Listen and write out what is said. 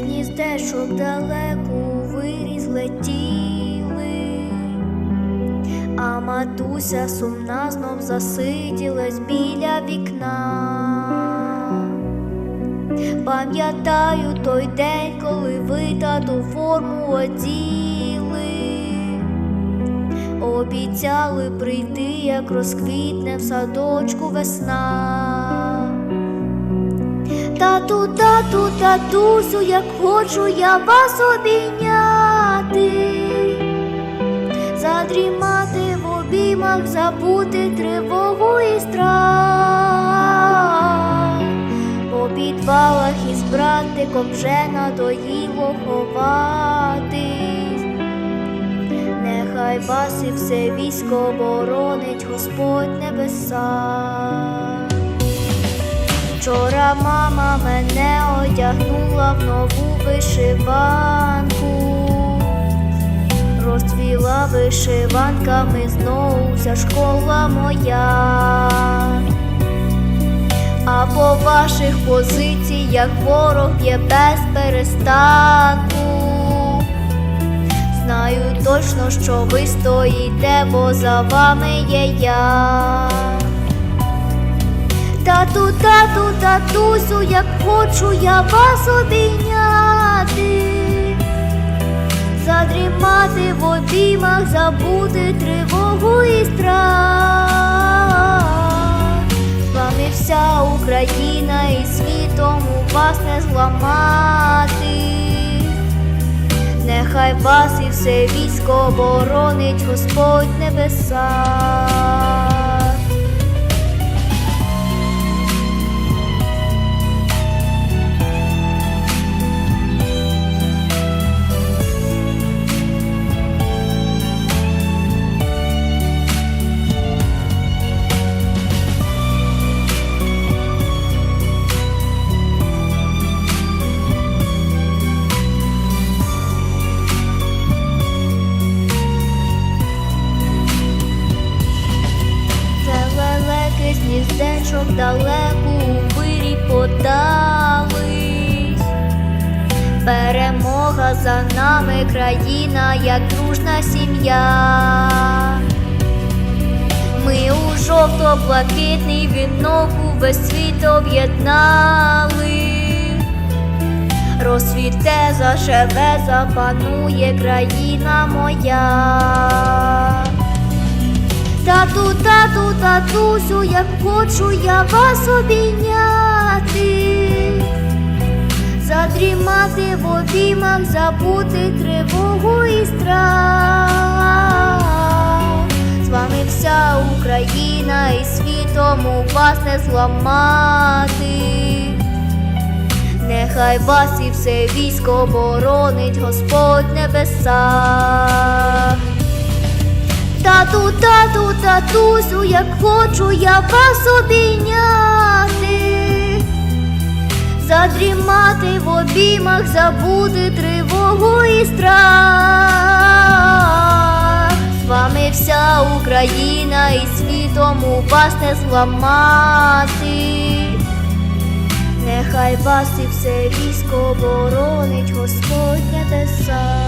гніздечок далеко у виріз летіли, а матуся сумна знов засиділась біля вікна. Пам'ятаю той день, коли ви тату форму оділи, обіцяли прийти, як розквітне в садочку весна. Тату, тату, татусю, як хочу я вас обійняти, задрімати в обіймах, забути тривогу і страх. По підвалах із братиком вже надоїло ховатись. Нехай вас і все військо боронить Господь небеса. Вчора мама мене одягнула в нову вишиванку, розцвіла вишиванками знову вся школа моя. А по ваших позиціях ворог є без перестанку. Знаю точно, що ви стоїте, бо за вами є я. Тату, тату, татусю, як хочу я вас обійняти, задрімати в обіймах, забути тривогу і страх. З вами вся Україна і світом у вас не зламати. Нехай вас і все військо боронить Господь небеса. Гніздечок далеко у вирі подались. Перемога за нами, країна, як дружна сім'я. Ми у жовто-блакитний вінок увесь світ об'єднали. Розцвіте, заживе, запанує країна моя. Тату, тату, татусю, як хочу я вас обійняти, задрімати в обіймах, забути тривогу і страх. З вами вся Україна і світом у вас не зламати. Нехай вас і все військо боронить Господь небеса. Тату, тату, татусю, як хочу я вас обійняти, задрімати в обіймах, забути тривогу і страх. З вами вся Україна і світом у вас не зламати. Нехай вас і все військо боронить Господь небеса.